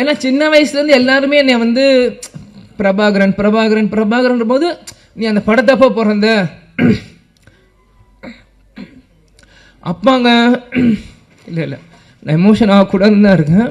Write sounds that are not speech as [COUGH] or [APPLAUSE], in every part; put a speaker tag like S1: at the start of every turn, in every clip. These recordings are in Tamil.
S1: ஏன்னா சின்ன வயசுலேருந்து எல்லாருமே என்னை வந்து பிரபாகரன் பிரபாகரன் பிரபாகரன் போது நீ அந்த படத்தப்போ பிறந்த? அப்பாங்க இல்லை இல்லை. நான் எமோஷன் ஆகக்கூடாதுன்னு தான் இருக்கேன்.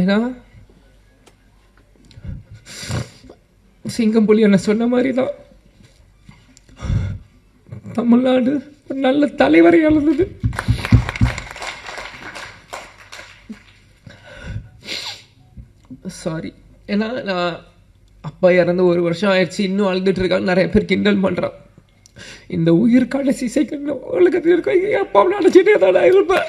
S1: ஏன்னா சிங்கம்புலி என்ன சொன்ன மாதிரி தான் தமிழ்நாடு ஒரு நல்ல தலைவரை இழந்தது. சாரி ஏன்னா நான் அப்பா இறந்து ஒரு வருஷம் ஆயிடுச்சு இன்னும் அழுதுட்டு இருக்காங்க நிறைய பேர் கிண்டல் பண்ணுறான் இந்த உயிர் கடைசி செகண்ட் உலகத்தில் இருக்க என் அப்பாவை நினச்சிட்டே தான் நான் இருப்பேன்.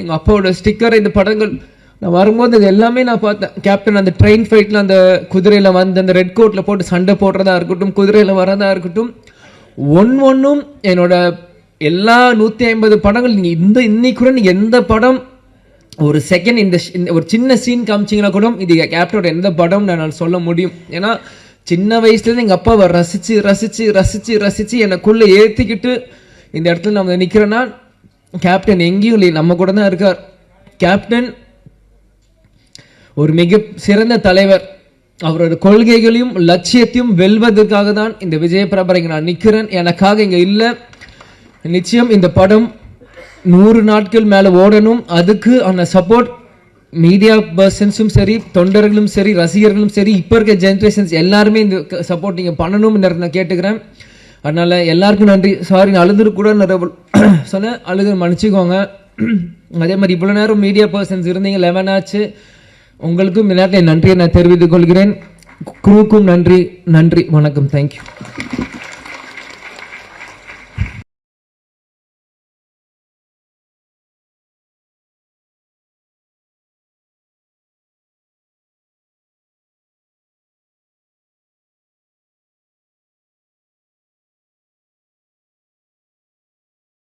S1: எங்கள் அப்பாவோட ஸ்டிக்கர் இந்த படங்கள் நான் வரும்போது இது எல்லாமே நான் பார்த்தேன். கேப்டன் அந்த ட்ரெயின் ஃபைட்டில் அந்த குதிரையில் வந்து அந்த ரெட் கோட்டில் போட்டு சண்டை போடுறதா இருக்கட்டும் குதிரையில் வரதா இருக்கட்டும் ஒன் ஒன்றும் என்னோட எல்லா நூற்றி ஐம்பது படங்கள் நீங்கள் இந்த இன்னைக்கு கூட நீங்கள் எந்த படம் ஒரு செகண்ட் இந்த ஒரு சின்ன சீன் காமிச்சிங்கன்னா கூட இது கேப்டனோட எந்த படம் நான் சொல்ல முடியும். ஏன்னா சின்ன வயசுலேருந்து எங்கள் அப்பாவை ரசித்து ரசித்து ரசித்து ரசித்து எனக்குள்ளே ஏற்றிக்கிட்டு இந்த இடத்துல நம்ம நிற்கிறேன்னா கேப்டன் எங்கேயும் இல்லை நம்ம கூட தான் இருக்கார். கேப்டன் ஒரு மிக சிறந்த தலைவர். அவரோட கொள்கைகளையும் லட்சியத்தையும் வெல்வதற்காக தான் இந்த விஜய பிரபரை நான் நிற்கிறேன். எனக்காக இங்கே இல்லை. நிச்சயம் இந்த படம் நூறு நாட்கள் மேலே ஓடணும். அதுக்கு அந்த சப்போர்ட் மீடியா பர்சன்ஸும் சரி தொண்டர்களும் சரி ரசிகர்களும் சரி இப்போ இருக்க ஜென்ரேஷன்ஸ் எல்லாருமே இந்த சப்போர்ட் நீங்கள் பண்ணணும்னு நான் கேட்டுக்கிறேன். அதனால் எல்லாருக்கும் நன்றி. சாரி நான் அழுதுரு கூட [CLEARS THROAT] சொல்ல சொன்னேன் அழுது மன்னிச்சுக்கோங்க. [CLEARS THROAT] அதே மாதிரி இவ்வளோ நேரம் மீடியா பர்சன்ஸ் இருந்தீங்க லெவன் ஆச்சு. உங்களுக்கும் இந்த நேரத்தில் நன்றியை நான் தெரிவித்துக் கொள்கிறேன். குரூக்கும் நன்றி நன்றி வணக்கம். தேங்க்யூ